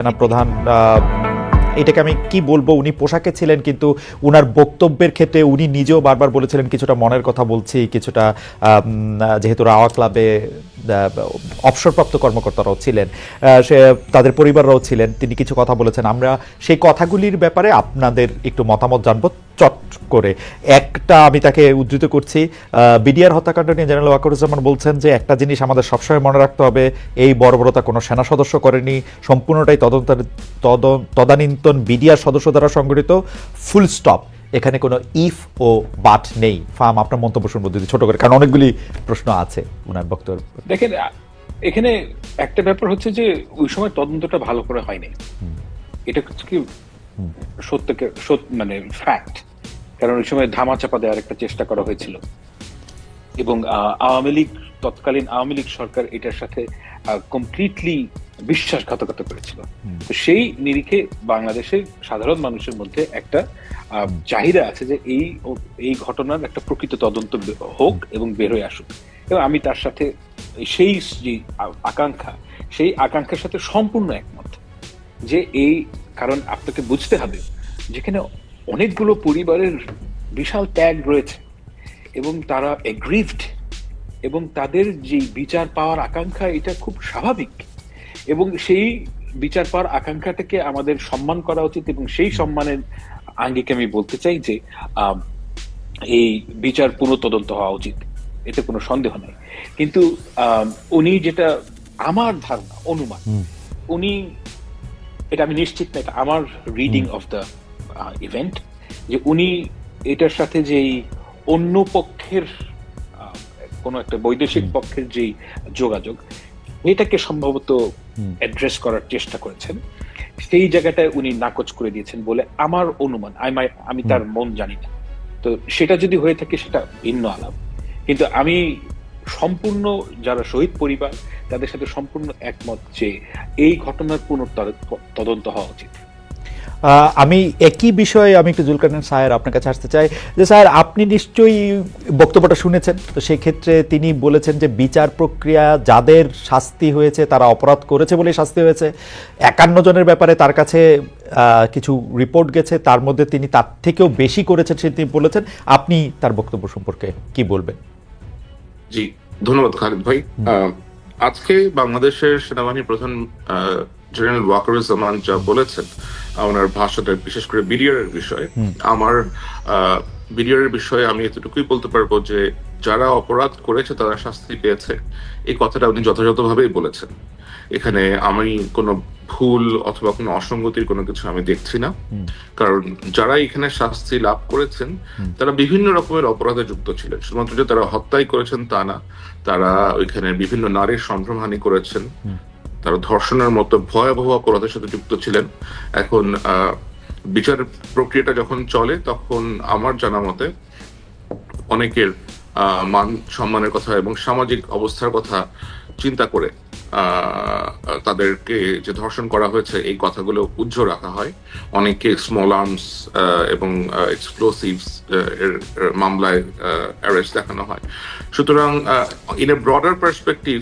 সেনা প্রধান এটাকে আমি কি বলব? উনি পোশাকে ছিলেন, কিন্তু উনার বক্তব্যের ক্ষেত্রে উনি নিজেও বারবার বলেছিলেন, কিছুটা মনের কথা বলছি, কিছুটা যেহেতু রাওয়া ক্লাবে অবসরপ্রাপ্ত কর্মকর্তারাও ছিলেন। সে, তাদের পরিবাররাও ছিলেন। তিনি কিছু কথা বলেছেন। আমরা সেই কথাগুলির ব্যাপারে আপনাদের একটু মতামত জানব চট করে। একটা আমি তাকে উদ্ধৃত করছি। বিডিআর হত্যাকাণ্ড নিয়ে জেনারেল ওয়াকারুজ্জামান বলছেন যে একটা জিনিস আমাদের সবসময় মনে রাখতে হবে, এই বর্বরতা কোনো সেনা সদস্য করেনি। সম্পূর্ণটাই তদন্ত তদন- তদানীন্তন বিডিআর সদস্য দ্বারা সংগঠিত ফুল স্টপ এখানে কোনো ইফ ও বাট নেই। ফার্ম আপনার মন্তব্য শুনব যদি ছোট করে কারণ অনেকগুলি প্রশ্ন আছে উনার বক্তব্য। দেখেন এখানে একটা ব্যাপার হচ্ছে যে ওই সময় তদন্তটা ভালো করে হয়নি। এটা হচ্ছে কি সত্যকে সত্য মানে ফ্যাক্ট কারণ ওই সময় ধামাচাপা দেওয়ার একটা চেষ্টা করা হয়েছিল। এবং আওয়ামী লীগ তৎকালীন আওয়ামী লীগ সরকার এটার সাথে কমপ্লিটলি বিশ্বাসঘাতকতা করেছিল। তো সেই নিরিখে বাংলাদেশের সাধারণ মানুষের মধ্যে একটা চাহিদা আছে যে এই এই ঘটনার একটা প্রকৃত তদন্ত হোক এবং বের হয়ে আসুক। এবং আমি তার সাথে সেই যে আকাঙ্ক্ষা, সেই আকাঙ্ক্ষার সাথে সম্পূর্ণ একমত যে এই, কারণ আপনাকে বুঝতে হবে যেখানে অনেকগুলো পরিবারের বিশাল ত্যাগ রয়েছে এবং তারা এগ্রিভড এবং তাদের যে বিচার পাওয়ার আকাঙ্ক্ষা, এটা খুব স্বাভাবিক। এবং সেই বিচার পাওয়ার আকাঙ্ক্ষাটাকে আমাদের সম্মান করা উচিত এবং সেই সম্মানের আঙ্গিকে আমি বলতে চাই যে এই বিচার পুনঃতদন্ত হওয়া উচিত। এতে কোনো সন্দেহ নেই। কিন্তু উনি যেটা আমার ধারণা অনুমান উনি এটা আমি নিশ্চিত না এটা আমার রিডিং অফ দ্য ইভেন্ট যে উনি এটার সাথে যেই অন্য পক্ষের কোনো একটা বৈদেশিক পক্ষের যেই যোগাযোগ এটাকে সম্ভবত অ্যাড্রেস করার চেষ্টা করেছেন। সেই জায়গাটায় উনি নাকচ করে দিয়েছেন বলে আমার অনুমান। আমি আমি তার মন জানি না। তো সেটা যদি হয়ে থাকে সেটা ভিন্ন আলাপ। কিন্তু আমি সম্পূর্ণ যারা শহীদ পরিবার তাদের সাথে সম্পূর্ণ একমত যে এই ঘটনার পুনঃ তদন্ত হওয়া উচিত। আমি একই বিষয়ে আমি একটু জুলকারনান স্যার আপনার কাছে আসতে চাই। যে স্যার, আপনি নিশ্চয়ই বক্তব্যটা শুনেছেন। তো সেই ক্ষেত্রে তিনি বলেছেন যে বিচার প্রক্রিয়া যাদের শাস্তি হয়েছে তারা অপরাধ করেছে বলেই শাস্তি হয়েছে। একান্ন জনের ব্যাপারে তার কাছে কিছু রিপোর্ট গেছে। তার মধ্যে তিনি তার থেকেও বেশি করেছেন সে তিনি বলেছেন। আপনি তার বক্তব্য সম্পর্কে কি বলবেন? জি, ধন্যবাদ খালিদ ভাই। আজকে বাংলাদেশের সেনাবাহিনী প্রধান জেনারেল ওয়াকারুজ্জামান যা বলেছেন ওনার ভাষাটা বিশেষ করে বিডিআর এর বিষয়ে আমার বিডিআর এর বিষয়ে আমি এতটুকুই বলতে পারব যে যারা অপরাধ করেছে তারা শাস্তি পেয়েছে। এই কথাটা উনি যথাযথভাবেই বলেছেন। এখানে আমি কোনো ভুল অথবা কোনো অসঙ্গতির কোনো কিছু আমি দেখছি না। কারণ যারা এখানে শাস্তি লাভ করেছেন তারা বিভিন্ন রকমের অপরাধে যুক্ত ছিলেন। শুধুমাত্র যে তারা হত্যাই করেছেন তা না তারা ওইখানে বিভিন্ন নারীর সম্ভ্রমহানি করেছেন। তারা ধর্ষণের মতো ভয়াবহ অপরাধের সাথে যুক্ত ছিলেন। এখন বিচার প্রক্রিয়াটা যখন চলে, তখন আমার জানা মতে অনেকের মান সম্মানের কথা এবং সামাজিক অবস্থার কথা চিন্তা করে তাদেরকে যে ধর্ষণ করা হয়েছে, এই কথাগুলো উজ্জ্ব রাখা হয়। অনেকে স্মল আর্মস এবং এক্সপ্লোসিভস এর মামলায় অ্যারেস্ট দেখানো হয়। সুতরাং ইন এ ব্রডার পার্সপেক্টিভ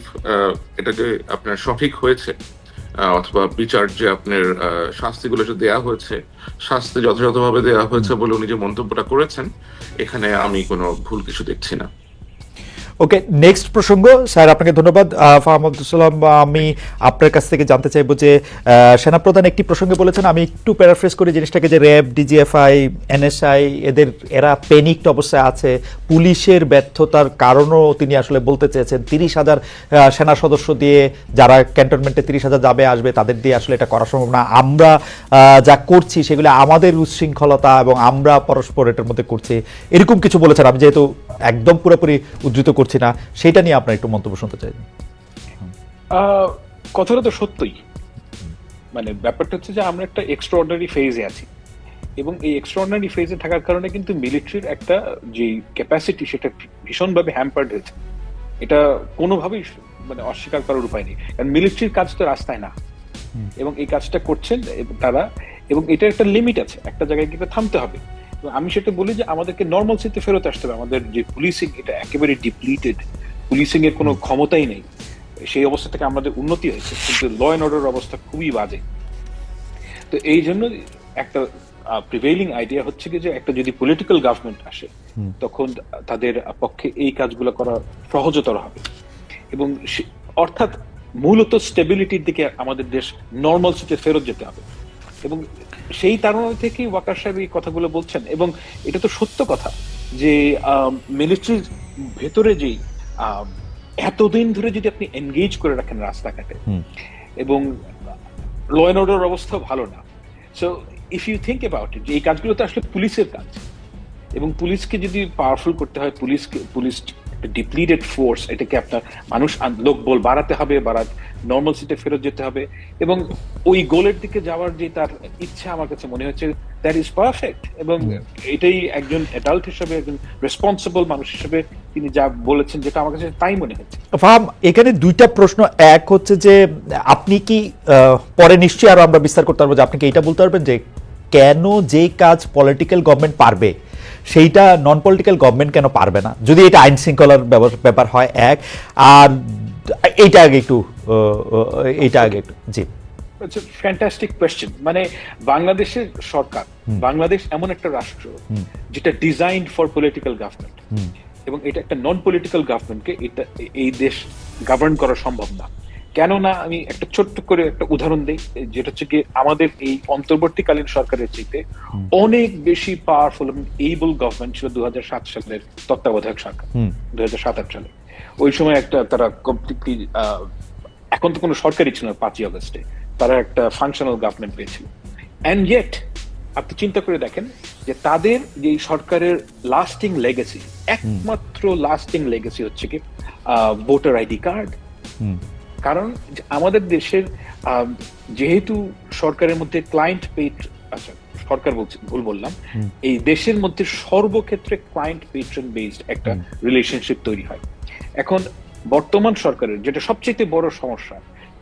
এটা যে আপনার সঠিক হয়েছে অথবা বিচার যে আপনার শাস্তিগুলো যে দেয়া হয়েছে, শাস্তি যথাযথভাবে দেওয়া হয়েছে বলে উনি যে মন্তব্যটা করেছেন, এখানে আমি কোনো ভুল কিছু দেখছি না। ওকে নেক্সট প্রসঙ্গ। স্যার, আপনাকে ধন্যবাদ। ফাহাম আব্দুল সালাম, আমি আপনার কাছ থেকে জানতে চাইব যে সেনাপ্রধান একটি প্রসঙ্গে বলেছেন, আমি একটু প্যারাফ্রেস করি জিনিসটাকে, যে র্যাব, ডিজিএফআই, এনএসআই, এদের, এরা পেনিকড অবস্থায় আছে। পুলিশের ব্যর্থতার কারণও তিনি আসলে বলতে চেয়েছেন। তিরিশ হাজার সেনা সদস্য দিয়ে যারা ক্যান্টনমেন্টে তিরিশ হাজার যাবে, আসবে, তাদের দিয়ে আসলে এটা করা সম্ভব না। আমরা যা করছি, সেগুলো আমাদের উচ্ছৃঙ্খলতা এবং আমরা পরস্পর এটার মধ্যে করছি। এরকম কিছু বলেছেন। আমি যেহেতু একদম পুরোপুরি উদ্ধৃত করছি না সেটা নিয়ে আপনার একটু মন্তব্য শুনতে চাই। কথাটা তো সত্যই। মানে ব্যাপারটা হচ্ছে যে আমরা একটা এক্সট্রাঅর্ডিনারি ফেজে আছি এবং এই এক্সট্রাঅর্ডিনারি ফেজে থাকার কারণে কিন্তু মিলিটারির একটা যে ক্যাপাসিটি সেটা ভীষণভাবে হ্যাম্পার্ড হয়েছে। এটা কোনোভাবেই মানে অস্বীকার করার উপায় নেই। কারণ মিলিটারির কাজ তো রাস্তায় না। এবং এই কাজটা করছেন তারা এবং এটা একটা লিমিট আছে। একটা জায়গায় কিন্তু থামতে হবে। এবং আমি সেটা বলি যে আমাদেরকে নর্মাল সিতে ফেরত আসতে হবে। আমাদের যে পুলিশিং এটা একেবারে ডিপ্লিটেড পুলিশিং এর কোনো ক্ষমতাই নেই। সেই অবস্থা থেকে আমাদের উন্নতি হয়েছে কিন্তু ল অ্যান্ড অর্ডার অবস্থা খুবই বাজে। তো এই জন্য একটা প্রিভেইলিং আইডিয়া হচ্ছে কি যে একটা যদি পলিটিক্যাল গভর্নমেন্ট আসে তখন তাদের পক্ষে এই কাজগুলো করা সহজতর হবে। এবং অর্থাৎ মূলত স্টেবিলিটির দিকে আমাদের দেশ নর্মাল সিটে ফেরত যেতে হবে। এবং সেই তারণা থেকেই ওয়াকার সাহেব এই কথাগুলো বলছেন। এবং এটা তো সত্য কথা যে মিলিটারির ভেতরে যেই এতদিন ধরে যদি আপনি এনগেজ করে রাখেন রাস্তাঘাটে এবং ল অ্যান্ড অর্ডার অবস্থা ভালো না so if you think about it এই কাজগুলো তো আসলে পুলিশের কাজ এবং পুলিশকে যদি পাওয়ারফুল করতে হয় পুলিশকে পুলিশ ডিপ্লিটেড ফোর্স এটাকে আপনার মানুষ লোকবল বাড়াতে হবে বাড়াতে নর্মাল সিটে ফেরত যেতে হবে। এবং ওই গোলের দিকে যাওয়ার যে তার ইচ্ছা আমার কাছে মনে হচ্ছে দ্যাট ইজ পারফেক্ট এবং এটাই একজন অ্যাডাল্ট হিসেবে একজন রেসপন্সিবল মানুষ হিসেবে তিনি যা বলেছেন যেটা আমার কাছে তাই মনে হচ্ছে। ফাহাম এখানে দুইটা প্রশ্ন। এক হচ্ছে যে আপনি কি পরে নিশ্চয়ই আরও আমরা বিস্তার করতে পারব যে আপনি কি এটা বলতে পারবেন যে কেন যে কাজ পলিটিক্যাল গভর্নমেন্ট পারবে? সেইটা নন পলিটিক্যাল গভর্নমেন্ট কেন পারবে না? যদি এটা আইন শৃঙ্খলার ব্যাপার- হয় এক। আর এইটা আগে একটু এইটা আগে একটু জি। ফ্যান্টাস্টিক কোয়েশ্চেন মানে বাংলাদেশের সরকার বাংলাদেশ এমন একটা রাষ্ট্র যেটা ডিজাইন্ড ফর পলিটিক্যাল গভর্নমেন্ট এবং এটা একটা নন পলিটিক্যাল গভর্নমেন্টকে এটা এই দেশ গভর্ন করা সম্ভব না। কেননা আমি একটা ছোট্ট করে একটা উদাহরণ দিই যেটা হচ্ছে কি আমাদের এই অন্তর্বর্তীকালীন সরকারের চাইতে অনেক বেশি পাওয়ারফুল এবং এইবল গভর্নমেন্ট ছিল দু সালের তত্ত্বাবধায়ক সরকার। দু সালে ওই সময় একটা তারা কমপ্লিটলি এখন তো কোনো সরকারই ছিল না পাঁচই আগস্টে তারা একটা ফাংশনাল গভর্নমেন্ট পেয়েছিল অ্যান্ড ইয়েট আপনি চিন্তা করে দেখেন যে তাদের যে সরকারের লাস্টিং লেগেসি একমাত্র লাস্টিং লেগেসি হচ্ছে কি ভোটার আইডি কার্ড। কারণ আমাদের দেশের যেহেতু সরকারের মধ্যে ক্লায়েন্ট পেট আচ্ছা সরকার বলছে ভুল বললাম। এই দেশের মধ্যে সর্বক্ষেত্রে ক্লায়েন্ট পেট্রন বেসড একটা রিলেশনশিপ তৈরি হয়। এখন বর্তমান সরকারের যেটা সবচেয়ে বড় সমস্যা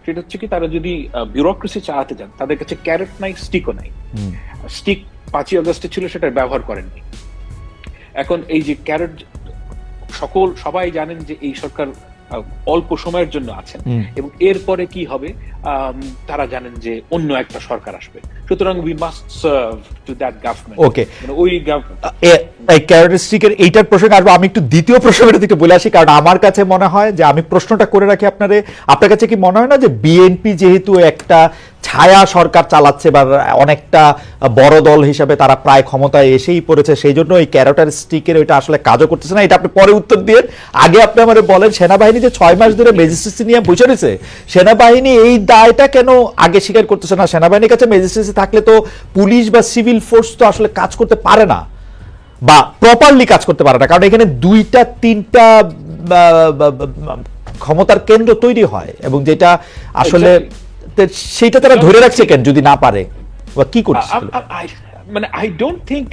সেটা হচ্ছে কি তারা যদি বিউরোক্রেসি চালাতে যান তাদের কাছে ক্যারেট নাই স্টিকও নাই। স্টিক পাঁচই আগস্টে ছিল সেটা ব্যবহার করেননি। এখন এই যে ক্যারেট সকল সবাই জানেন যে এই সরকার অল্প সময়ের জন্য আছেন। এবং এরপরে কি হবে? তারা জানেন যে অন্য একটা সরকার আসবে। সুতরাং we must serve to that government okay ওই এই ক্যারেক্টারিস্টিকের এইটার প্রসঙ্গে আসব আমি একটু দ্বিতীয় প্রসঙ্গটা দিকে বলে আসি কারণ আমার কাছে মনে হয় যে আমি প্রশ্নটা করে রাখি আপনারে। আপনার কাছে কি মনে হয় না যে বিএনপি যেহেতু একটা ছায়া সরকার চালাচ্ছে বা অনেকটা বড় দল হিসাবে তারা প্রায় ক্ষমতায় এসেই পড়েছে, সেই জন্য এই ক্যারেক্টারিস্টিকের ওইটা আসলে কাজও করতেছে না। এটা আপনি পরে উত্তর দিয়ে আগে আপনি আমাদের বলেন, সেনাবাহিনী যে ছয় মাস ধরে ম্যাজিস্ট্রেসি নিয়ে রয়েছে, সেনাবাহিনী এই দায়টা কেন আগে স্বীকার করতেছে না? সেনাবাহিনীর কাছে ম্যাজিস্ট্রেসি থাকলে তো পুলিশ বা সিভিল ফোর্স তো আসলে কাজ করতে পারে না বা প্রপারলি কাজ করতে পারে না, কারণ এখানে দুইটা, তিনটা ক্ষমতার কেন্দ্র তৈরি হয় এবং যেটা আসলে তে সেইটা তারা ধরে রাখছে কেন যদি না পারে? বা কি করছে মানে আই ডোন্ট থিঙ্ক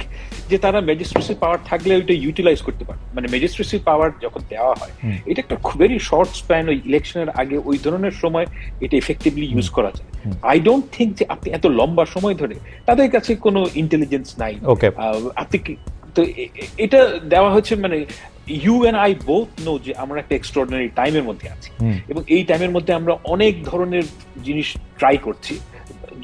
যে তারা ম্যাজিস্ট্রেসি পাওয়ার থাকলে ওইটা ইউটিলাইজ করতে পারে। মানে ম্যাজিস্ট্রেসি পাওয়ার যখন দেওয়া হয় এটা একটা ভেরি শর্ট স্প্যান ওই ইলেকশনের আগে ওই ধরনের সময় এটা এফেক্টিভলি ইউজ করা যায়। আই ডোন্ট থিঙ্ক যে আপনি এত লম্বা সময় ধরে তাদের কাছে কোনো ইন্টেলিজেন্স নাই. আপনি তো এটা দেওয়া হচ্ছে মানে you and I both know যে আমরা একটা এক্সট্রাঅর্ডিনারি টাইমের মধ্যে আছি। এবং এই টাইমের মধ্যে আমরা অনেক ধরনের জিনিস ট্রাই করছি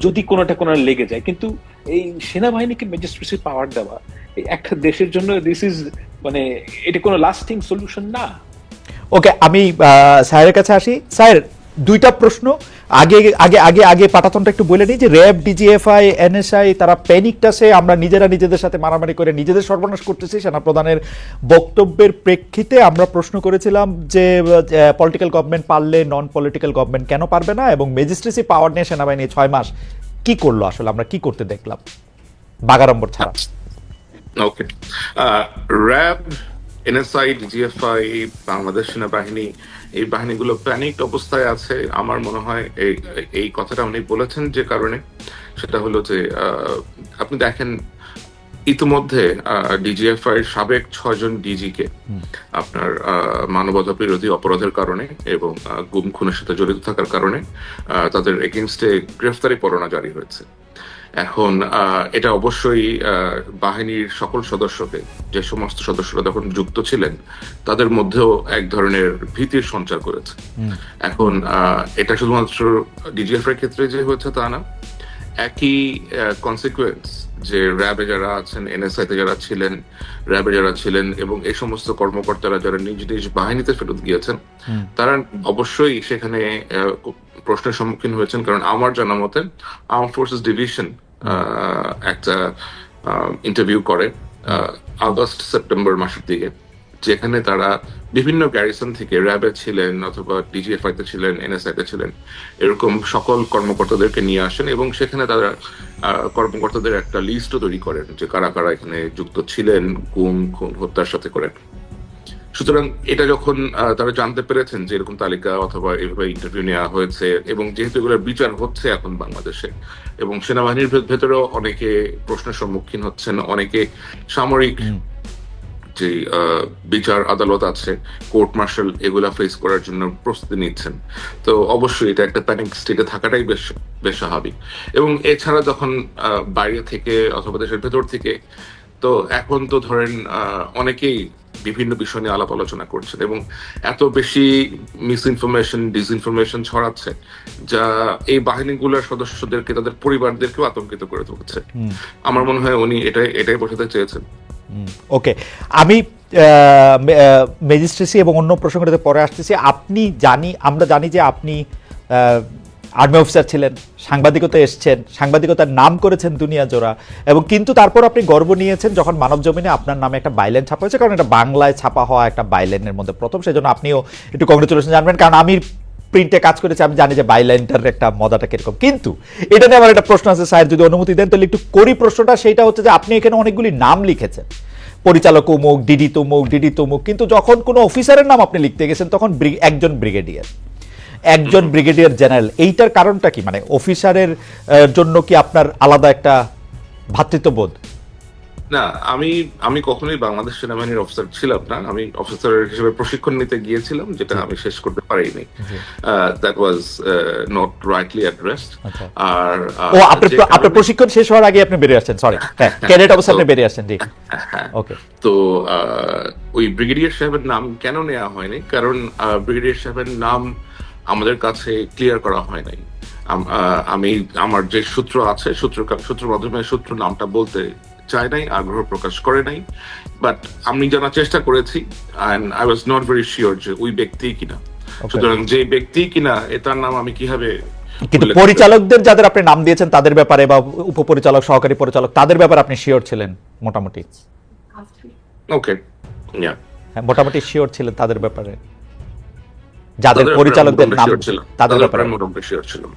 যদি কোনোটা কোনো লেগে যায়। কিন্তু এই সেনাবাহিনীকে ম্যাজিস্ট্রেসি পাওয়ার দেওয়া একটা দেশের জন্য দিস ইজ মানে এটা কোনো লাস্টিং সলিউশন না। ওকে আমি স্যারের কাছে আসি। স্যার দুইটা প্রশ্ন। আগে আগে আগে আগে পাঠাতনটা একটু বলে নিই যে র্যাব, ডিজিএফআই, এনএসআই তারা প্যানিকটাসে আমরা নিজেরা নিজেদের সাথে মারামারি করে নিজেদের সর্বনাশ করতেছি, সেনাপ্রধানের বক্তব্যের প্রেক্ষিতে আমরা প্রশ্ন করেছিলাম যে পলিটিক্যাল গভর্নমেন্ট পারলে নন পলিটিক্যাল গভর্নমেন্ট কেন পারবে না এবং ম্যাজিস্ট্রেসি পাওয়ার নিয়ে সেনাবাহিনী ছয় মাস কি করল আসলে, আমরা কি করতে দেখলাম? বাগাড়ম্বর ছাড়া। Okay RAB NSI DGFI Bangladesh সেনাবাহিনী এই বাহিনীগুলো প্যানিক অবস্থায় আছে। আমার মনে হয় এই এই কথাটা উনি বলেছেন যে কারণে। সেটা হলো যে আপনি দেখেন ইতিমধ্যে ডিজিএফআই এর সাবেক ছয়জন ডিজিকে আপনার মানবতা বিরোধী অপরাধের কারণে এবং গুম খুনের সাথে জড়িত থাকার কারণে তাদের এগেনস্টে গ্রেফতারি পরোয়ানা জারি হয়েছে। এখন এটা অবশ্যই বাহিনীর সকল সদস্যকে যে সমস্ত সদস্যরা তখন যুক্ত ছিলেন তাদের মধ্যেও এক ধরনের ভীতির সঞ্চার করেছে। এখন এটা শুধুমাত্র ডিজিএফ এর ক্ষেত্রে যে হয়েছে তা না একই কনসিকুয়েন্স যে র্যাবে যারা আছেন এনএসআই তে যারা ছিলেন র্যাবে যারা ছিলেন এবং এই সমস্ত কর্মকর্তারা যারা নিজ নিজ বাহিনীতে ফেরত গিয়েছেন তারা অবশ্যই সেখানে আহ, প্রশ্নের সম্মুখীন হয়েছেন, কারণ আমার জানা মতে আর্ম ফোর্সেস ডিভিশন একটা ইন্টারভিউ করে আগস্ট, সেপ্টেম্বর মাসের দিকে, যেখানে তারা বিভিন্ন গ্যারিসন থেকে র্যাবে ছিলেন অথবা ডিজিএফআই তে ছিলেন এনএসআই তে ছিলেন, এরকম সকল কর্মকর্তাদেরকে নিয়ে আসেন এবং সেখানে তারা কর্মকর্তাদের একটা লিস্টও তৈরি করেন যে কারা কারা এখানে যুক্ত ছিলেন গুম খুন হত্যার সাথে করে। সুতরাং এটা যখন তারা জানতে পেরেছেন যে এরকম তালিকা অথবা এভাবে ইন্টারভিউ নেওয়া হয়েছে এবং যেহেতু এগুলোর বিচার হচ্ছে এখন বাংলাদেশে এবং সেনাবাহিনীর ভেতরেও অনেকে প্রশ্নের সম্মুখীন হচ্ছেন অনেকে সামরিক যে বিচার আদালত আছে কোর্ট মার্শাল এগুলা ফেস করার জন্য প্রস্তুতি নিচ্ছেন। তো অবশ্যই এটা একটা প্যানিক স্টেটে থাকাটাই বেশ বেশ স্বাভাবিক। এবং এছাড়া যখন বাইরে থেকে অথবা দেশের ভেতর থেকে তো এখন তো ধরেন অনেকেই বিভিন্ন বিষয় নিয়ে আলাপ আলোচনা করছেন এবং এত বেশি মিস ইনফরমেশন ডিসইনফরমেশন ছড়াচ্ছে যা এই বাহিনীগুলোর সদস্যদেরকে তাদের পরিবারদেরকেও আতঙ্কিত করে তুলছে। আমার মনে হয় উনি এটাই এটাই বোঝাতে চেয়েছেন। ওকে। আমি ম্যাজিস্ট্রেসি এবং অন্য প্রসঙ্গটাতে পরে আসতেছি। আপনি জানি আমরা জানি যে আপনি আর্মি অফিসার ছিলেন, সাংবাদিকতা এসছেন, সাংবাদিকতার নাম করেছেন দুনিয়া জোড়া, এবং কিন্তু তারপর আপনি গর্ব নিয়েছেন যখন মানব জমিনে আপনার নামে একটা বাইলেন ছাপা হয়েছে, কারণ এটা বাংলায় ছাপা হওয়া একটা বাইলেনের মধ্যে প্রথম, সেজন্য আপনিও একটু কংগ্রেচুলেশন জানবেন, কারণ আমি প্রিন্টে কাজ করেছি, আমি জানি যে বাইলাইনটার একটা মজাটা কীরকম। কিন্তু এটা নিয়ে আমার একটা প্রশ্ন আছে, স্যার, যদি অনুমতি দেন, তাহলে একটু করি প্রশ্নটা সেইটা হচ্ছে যে আপনি এখানে অনেকগুলি নাম লিখেছেন। পরিচালক অমুক ডিডি তমুক ডিডি তমুক, কিন্তু যখন কোনো অফিসারের নাম আপনি লিখতে গেছেন, তখন একজন ব্রিগেডিয়ার। একজন ব্রিগেডিয়ার জেনারেল। এইটার কারণটা কি? মানে অফিসারের জন্য কি আপনার আলাদা একটা ভ্রাতৃত্ববোধ না আমি আমি কখনোই বাংলাদেশ সেনাবাহিনীর অফিসার ছিলাম না। আমি অফিসার হিসেবে প্রশিক্ষণ নিতে গিয়েছিলাম যেটা আমি শেষ করতে পারিনি। That was not rightly addressed. আর ও আপনার আপনার প্রশিক্ষণ শেষ হওয়ার আগে আপনি বেরিয়ে আসছেন সরি ক্যাডেট অবস্থা আপনি বেরিয়ে আসছেন জি। ওকে তো ওই ব্রিগেডিয়ার সাহেবের নাম কেন নেওয়া হয়নি? কারণ ব্রিগেডিয়ার সাহেবের নাম আমাদের কাছে ক্লিয়ার করা হয় নাই। আমি আমার যে সূত্র আছে সূত্র সূত্র মাধ্যমে সূত্র নামটা বলতে চাই নাই আগ্রহ প্রকাশ করে নাই। বাট আমি জানার চেষ্টা করেছি and I was not very sure যে ওই ব্যক্তি কিনা। সুতরাং যে ব্যক্তি কিনা এটার নাম আমি কীভাবে কিন্তু পরিচালকদের যাদের আপনি নাম দিয়েছেন তাদের ব্যাপারে বা উপপরিচালক সহকারী পরিচালক তাদের ব্যাপারে আপনি শিওর ছিলেন মোটামুটি? ওকে ইয়া হ্যাঁ, মোটামুটি শিওর ছিলেন তাদের ব্যাপারে। যাদের পরিচালকদের নাম তাদের ব্যাপারে মোটামুটি শিওর ছিলাম।